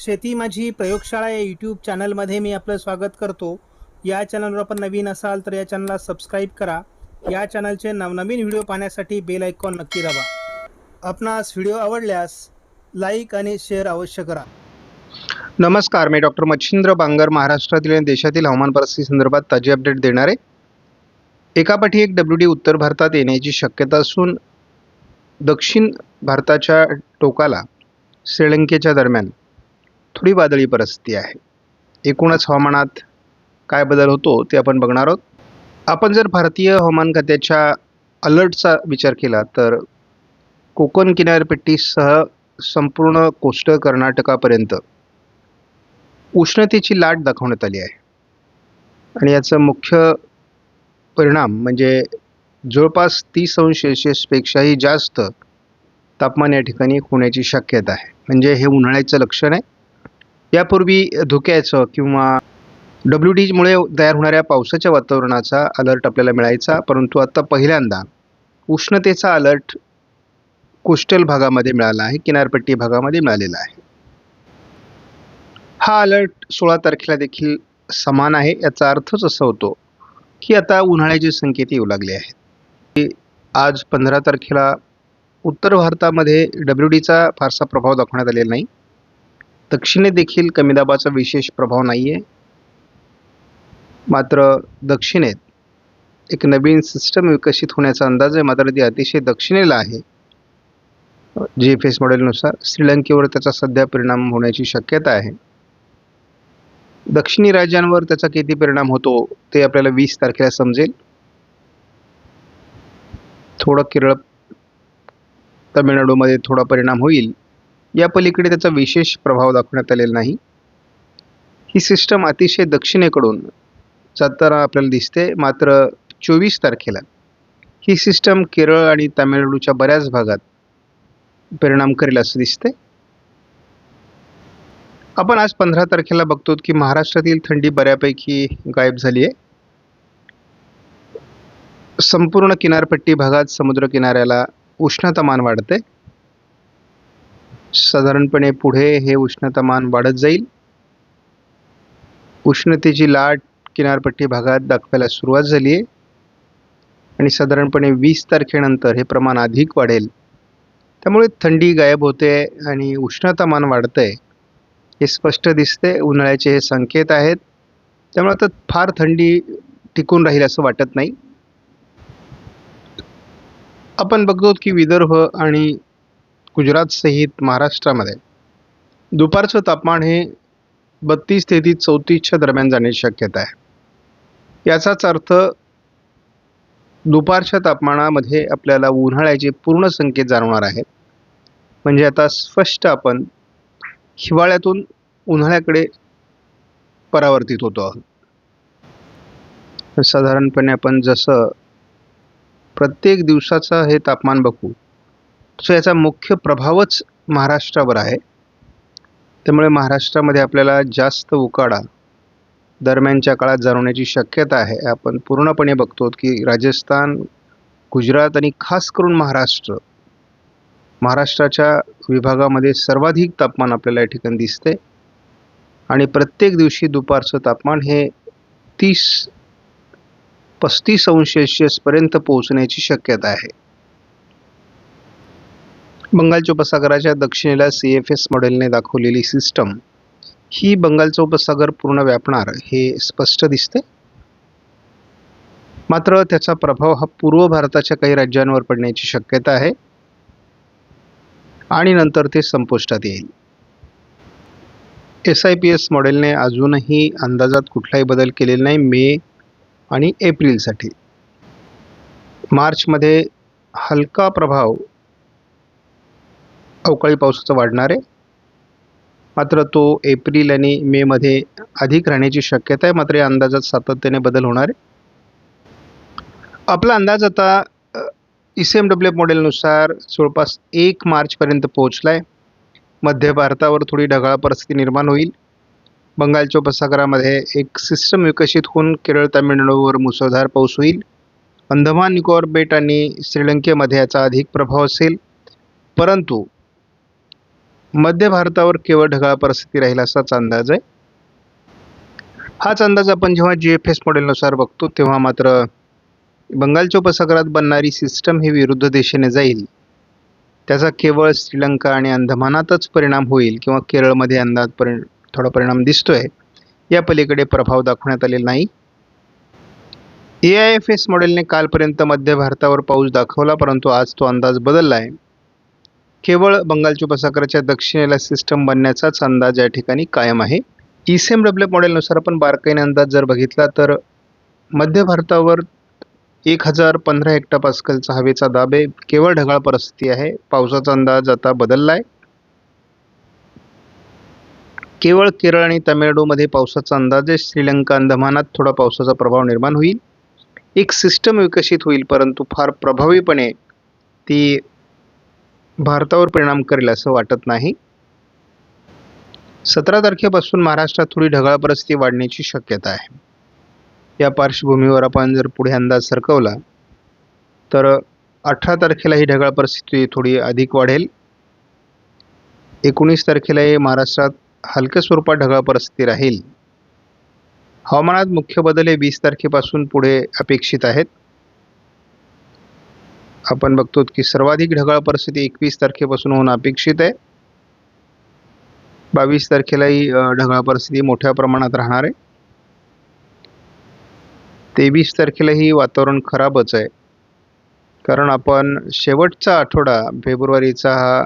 शेती माझी प्रयोगशाळा या यूट्यूब चॅनलमध्ये मी आपलं स्वागत करतो. या चॅनलवर आपण नवीन असाल तर या चॅनलला सबस्क्राईब करा. या चॅनलचे नवनवीन व्हिडिओ पाहण्यासाठी बेल आयकॉन नक्की दाबा. आपणास व्हिडिओ आवडल्यास लाईक आणि शेअर अवश्य करा. नमस्कार मी डॉक्टर मच्छिंद्र बांगर महाराष्ट्रातील आणि देशातील हवामान परिस्थिती संदर्भात ताजी अपडेट देणार. आहे एकापाठी एक डब्ल्यू डी उत्तर भारतात येण्याची शक्यता असून दक्षिण भारताच्या टोकाला श्रीलंकेच्या दरम्यान थोडी वादळी परिस्थिती आहे. एकूणच हवामानात काय बदल होतो ते आपण बघणार आहोत. आपण जर भारतीय हवामान खात्याच्या अलर्टचा विचार केला तर कोकण किनारपट्टीसह संपूर्ण कोस्ट कर्नाटकापर्यंत उष्णतेची लाट दाखवण्यात आली आहे. आणि याचा मुख्य परिणाम म्हणजे जवळपास तीस अंश सेल्सिअसपेक्षाही जास्त तापमान या ठिकाणी होण्याची शक्यता आहे. म्हणजे हे उन्हाळ्याचं लक्षण आहे. यापूर्वी धुक्याचं किंवा डब्ल्यू डीमुळे तयार होणाऱ्या पावसाच्या वातावरणाचा अलर्ट आपल्याला मिळायचा परंतु आत्ता पहिल्यांदा उष्णतेचा अलर्ट कोस्टल भागामध्ये मिळाला आहे किनारपट्टी भागामध्ये मिळालेला आहे. हा अलर्ट सोळा तारखेला देखील समान आहे याचा अर्थच असा होतो की आता उन्हाळ्याचे संकेत येऊ लागले आहेत. की आज पंधरा तारखेला उत्तर भारतामध्ये डब्ल्यू डीचा फारसा प्रभाव दाखवण्यात आलेला नाही. दक्षिणे देखील कमी दाबाचा विशेष प्रभाव नाही आहे मात्र दक्षिणेत एक नवीन सिस्टम विकसित होण्याचा अंदाज आहे. मात्र ती अतिशय दक्षिणेला आहे. जी एफ एस मॉडेलनुसार श्रीलंकेवर त्याचा सध्या परिणाम होण्याची शक्यता आहे. दक्षिणी राज्यांवर त्याचा किती परिणाम होतो ते आपल्याला वीस तारखेला समजेल. थोडं केरळ तमिळनाडूमध्ये थोडा परिणाम होईल. या पलीकडे त्याचा विशेष प्रभाव दाखवण्यात आलेला नाही. ही सिस्टम अतिशय दक्षिणेकडून जाताना आपल्याला दिसते. मात्र चोवीस तारखेला ही सिस्टम केरळ आणि तामिळनाडूच्या बऱ्याच भागात परिणाम करेल असं दिसते. आपण आज पंधरा तारखेला बघतो की महाराष्ट्रातील थंडी बऱ्यापैकी गायब झाली आहे संपूर्ण किनारपट्टी भागात समुद्र किनाऱ्याला उष्णतामान वाढते साधारणपणे पुढे हे उष्णतामान वाढत जाईल. उष्णतेची लाट किनारपट्टी भागात दाखवायला सुरुवात झाली आहे. आणि साधारणपणे वीस तारखेनंतर हे प्रमाण अधिक वाढेल. त्यामुळे थंडी गायब होते आणि उष्णतामान आहे हे स्पष्ट दिसते उन्हाळ्याचे हे संकेत आहेत. त्यामुळे आता फार थंडी टिकून राहील असं वाटत नाही. आपण बघतो की विदर्भ आणि गुजरात सहित महाराष्ट्रामध्ये. दुपारचं तापमान हे बत्तीस तेहतीस चौतीसच्या दरम्यान जाण्याची शक्यता आहे. याचाच अर्थ दुपारच्या तापमानामध्ये आपल्याला उन्हाळ्याचे पूर्ण संकेत जाणवणार आहेत. म्हणजे आता स्पष्ट आपण हिवाळ्यातून उन्हाळ्याकडे परावर्तित होतो आहोत. साधारणपणे आपण जसं प्रत्येक दिवसाचं हे तापमान बघू सो याचा मुख्य प्रभावच महाराष्ट्रावर आहे. त्यामुळे महाराष्ट्रामध्ये आपल्याला जास्त उकाडा दरम्यानच्या काळात जाणवण्याची शक्यता आहे. आपण पूर्णपणे बघतो की राजस्थान गुजरात आणि खास करून महाराष्ट्र महाराष्ट्राच्या विभागामध्ये सर्वाधिक तापमान आपल्याला या ठिकाणी दिसते. आणि प्रत्येक दिवशी दुपारचं तापमान हे तीस पस्तीस अंश सेल्शियसपर्यंत पोहोचण्याची शक्यता आहे. बंगालच्या उपसागराच्या दक्षिणेला सी एफ एस मॉडेलने दाखवलेली सिस्टम ही बंगालचा उपसागर पूर्ण व्यापणार हे स्पष्ट दिसते? मात्र त्याचा प्रभाव हा पूर्व भारताच्या काही राज्यांवर पडण्याची शक्यता आहे आणि नंतर ते संपुष्टात येईल. एस आय पी एस मॉडेलने अजूनही अंदाजात कुठलाही बदल केलेला नाही मे आणि एप्रिलसाठी. मार्चमध्ये हलका प्रभाव अवकाळी पावसाचं वाढणार आहे. मात्र तो एप्रिल आणि मेमध्ये अधिक राहण्याची शक्यता आहे. मात्र या अंदाजात सातत्याने बदल होणार आहे. आपला अंदाज आता E C M W F मॉडेलनुसार जवळपास एक मार्चपर्यंत पोहोचला आहे मध्य भारतावर थोडी ढगाळ परिस्थिती निर्माण होईल. बंगालच्या उपसागरामध्ये एक सिस्टम विकसित होऊन केरळ तामिळनाडूवर मुसळधार पाऊस होईल. अंदमान निकोबार बेट आणि श्रीलंकेमध्ये याचा अधिक प्रभाव असेल. परंतु मध्य भारतावर केवळ ढगाळ परिस्थिती राहील असाच अंदाज आहे. हाच अंदाज आपण जेव्हा जी एफ एस मॉडेलनुसार बघतो तेव्हा मात्र बंगालच्या उपसागरात बनणारी सिस्टम ही विरुद्ध दिशेने जाईल. त्याचा केवळ श्रीलंका आणि अंदमानातच परिणाम होईल किंवा केरळमध्ये अंदाज परि थोडा परिणाम दिसतोय या पलीकडे प्रभाव दाखवण्यात आलेला नाही. ए आय एफ एस मॉडेलने कालपर्यंत मध्य भारतावर पाऊस दाखवला परंतु आज तो अंदाज बदलला आहे. केवळ बंगालच्या उपसागराच्या दक्षिणेला सिस्टम बनण्याचाच अंदाज या ठिकाणी कायम आहे. ई सी एम डब्ल्यू मॉडेलनुसार आपण बारकाईने अंदाज जर बघितला तर मध्य भारतावर एक हजार पंधरा हेक्टापास्कलचा हवेचा दाब आहे. केवळ ढगाळ परिस्थिती आहे. पावसाचा अंदाज आता बदलला आहे केवळ केरळ आणि तामिळनाडूमध्ये पावसाचा अंदाज आहे. श्रीलंका अंदमानात थोडा पावसाचा प्रभाव निर्माण होईल. एक सिस्टम विकसित होईल परंतु फार प्रभावीपणे ती भारतावर परिणाम करेल असं वाटत नाही. सतरा तारखेपासून महाराष्ट्रात थोडी ढगाळ परिस्थिती वाढण्याची शक्यता आहे. या पार्श्वभूमीवर आपण जर पुढे अंदाज सरकवला तर अठरा तारखेला ही ढगाळ परिस्थिती थोडी अधिक वाढेल. एकोणीस तारखेलाही महाराष्ट्रात हलक्या स्वरूपात ढगाळ परिस्थिती राहील. हवामानात मुख्य बदल हे वीस तारखेपासून पुढे अपेक्षित आहेत. आपण बघतो की सर्वाधिक ढगाळ परिस्थिती एकवीस तारखेपासून होणं अपेक्षित आहे. बावीस तारखेलाही ढगाळ परिस्थिती मोठ्या प्रमाणात राहणार आहे. तेवीस तारखेलाही वातावरण खराबच आहे. कारण आपण शेवटचा आठवडा फेब्रुवारीचा हा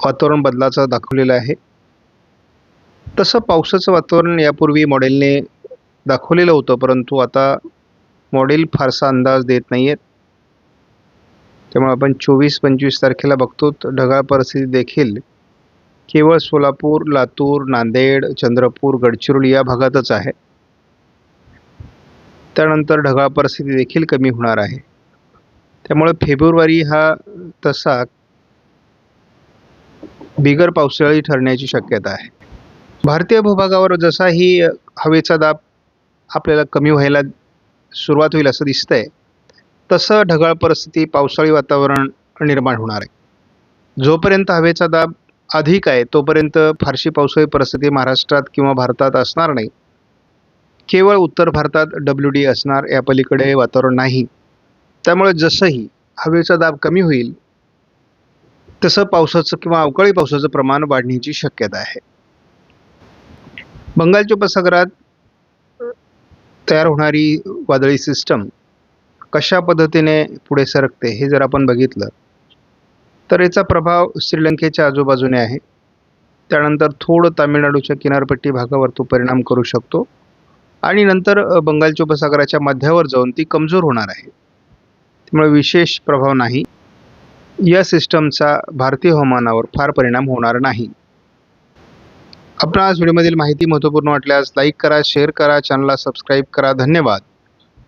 वातावरण बदलाचा दाखवलेला आहे. तसं पावसाचं वातावरण यापूर्वी मॉडेलने दाखवलेलं होतं परंतु आता मॉडेल फारसा अंदाज देत नाही आहेत त्यामुळे आपण चोवीस पंचवीस तारखेला बघतो. तर ढगाळ परिस्थिती देखील केवळ सोलापूर लातूर नांदेड चंद्रपूर गडचिरोली या भागातच आहे. त्यानंतर ढगाळ परिस्थिती देखील कमी होणार आहे. त्यामुळे फेब्रुवारी हा तसा बिगर पावसाळी ठरण्याची शक्यता आहे. भारतीय भूभागावर जसाही हवेचा दाब आपल्याला कमी व्हायला सुरुवात होईल असं दिसतंय. तसं ढगाळ परिस्थिती पावसाळी वातावरण निर्माण होणार आहे. जोपर्यंत हवेचा दाब अधिक आहे तोपर्यंत फारशी पावसाळी परिस्थिती महाराष्ट्रात किंवा भारतात असणार नाही. केवळ उत्तर भारतात डब्ल्यू डी असणार या पलीकडे वातावरण नाही. त्यामुळे जसंही हवेचा दाब कमी होईल तसं पावसाचं किंवा अवकाळी पावसाचं प्रमाण वाढण्याची शक्यता आहे. बंगालच्या उपसागरात तयार होणारी वादळी सिस्टम कशा पद्धतीने पुढे सरकते हे जर आपण बघितलं तर याचा प्रभाव श्रीलंकेच्या आजूबाजूने आहे. त्यानंतर थोडं तामिळनाडूच्या किनारपट्टी भागावर तो परिणाम करू शकतो. आणि नंतर बंगालच्या उपसागराच्या मध्यावर जाऊन ती कमजोर होणार आहे. त्यामुळे विशेष प्रभाव नाही. या सिस्टमचा भारतीय हवामानावर फार परिणाम होणार नाही. आपणास व्हिडिओमधील माहिती महत्त्वपूर्ण वाटल्यास लाईक करा शेअर करा चॅनलला सबस्क्राईब करा. धन्यवाद.